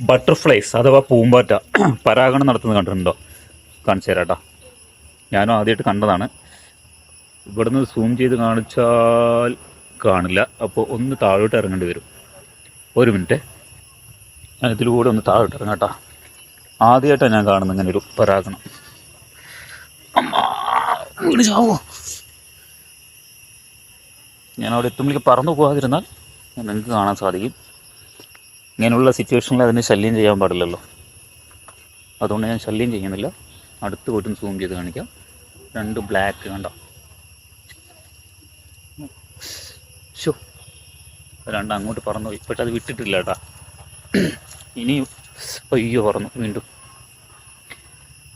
Butterflies അഥവാ പൂമ്പാറ്റ പരാഗണം നടത്തുന്നത് കണ്ടിട്ടുണ്ടോ? കാണിച്ചു തരാം കേട്ടോ ഞാനും ആദ്യമായിട്ട് കണ്ടതാണ്. ഇവിടുന്ന് സൂം ചെയ്ത് കാണിച്ചാൽ കാണില്ല. അപ്പോൾ ഒന്ന് താഴോട്ട് ഇറങ്ങേണ്ടി വരും. ഒരു മിനിറ്റ്. ഞാൻ ഇതിലൂടെ ഒന്ന് താഴോട്ട് ഇറങ്ങാം കേട്ടോ ആദ്യമായിട്ടാണ് ഞാൻ കാണുന്നത് ഇങ്ങനെ ഒരു പരാഗണം. വീണ് ചാവോ? ഞാൻ അവിടെ എത്തുമ്പോഴേക്ക് പറന്നു പോകാതിരുന്നാൽ നിങ്ങൾക്ക് കാണാൻ സാധിക്കും. ഇങ്ങനെയുള്ള സിറ്റുവേഷനിൽ അതിനെ ശല്യം ചെയ്യാൻ പാടില്ലല്ലോ. അതുകൊണ്ട് ഞാൻ ശല്യം ചെയ്യുന്നില്ല. അടുത്ത് പോയിട്ടും സൂം ചെയ്ത് കാണിക്കാം. രണ്ട് ബ്ലാക്ക് കണ്ടോ? ഷോ രണ്ട് അങ്ങോട്ട് പറന്നു. പോയി പക്ഷെ അത് വിട്ടിട്ടില്ല കേട്ടാ. ഇനി അയ്യോ പറന്നു. വീണ്ടും.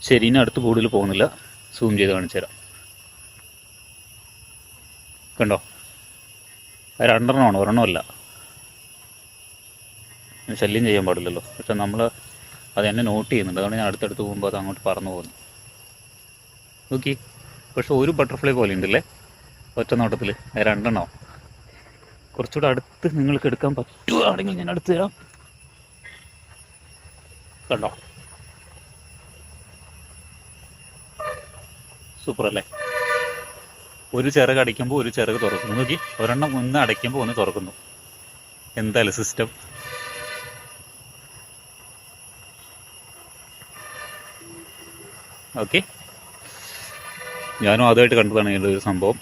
ശരി ഇനി അടുത്ത് കൂടുതൽ പോകുന്നില്ല. സൂം ചെയ്ത് കാണിച്ചു തരാം. കണ്ടോ? രണ്ടെണ്ണമാണ് ഒരെണ്ണമല്ല. ശല്യം ചെയ്യാൻ പാടില്ലല്ലോ. പക്ഷെ നമ്മൾ അത് എന്നെ നോട്ട് ചെയ്യുന്നുണ്ട്. അതുകൊണ്ട് ഞാൻ അടുത്തടുത്ത് പോകുമ്പോൾ അത് അങ്ങോട്ട് പറന്നു പോകുന്നു. നോക്കി. പക്ഷെ ഒരു ബട്ടർഫ്ലൈ പോലെ ഉണ്ടല്ലേ? ഒറ്റ നോട്ടത്തിൽ രണ്ടെണ്ണോ? കുറച്ചുകൂടെ അടുത്ത് നിങ്ങൾക്ക് എടുക്കാൻ പറ്റുകയാണെങ്കിൽ ഞാൻ അടുത്ത് തരാം. കണ്ടോ? സൂപ്പർ അല്ലേ? ഒരു ചിറക് അടിക്കുമ്പോൾ ഒരു ചിറക് തുറക്കുന്നു. നോക്കി. ഒരെണ്ണം ഒന്ന് അടയ്ക്കുമ്പോൾ ഒന്ന് തുറക്കുന്നു. എന്തായാലും സിസ്റ്റം ഓക്കെ ഞാനും ആദ്യമായിട്ട് കണ്ടതാണ് ഇതിന്റെ ഒരു സംഭവം.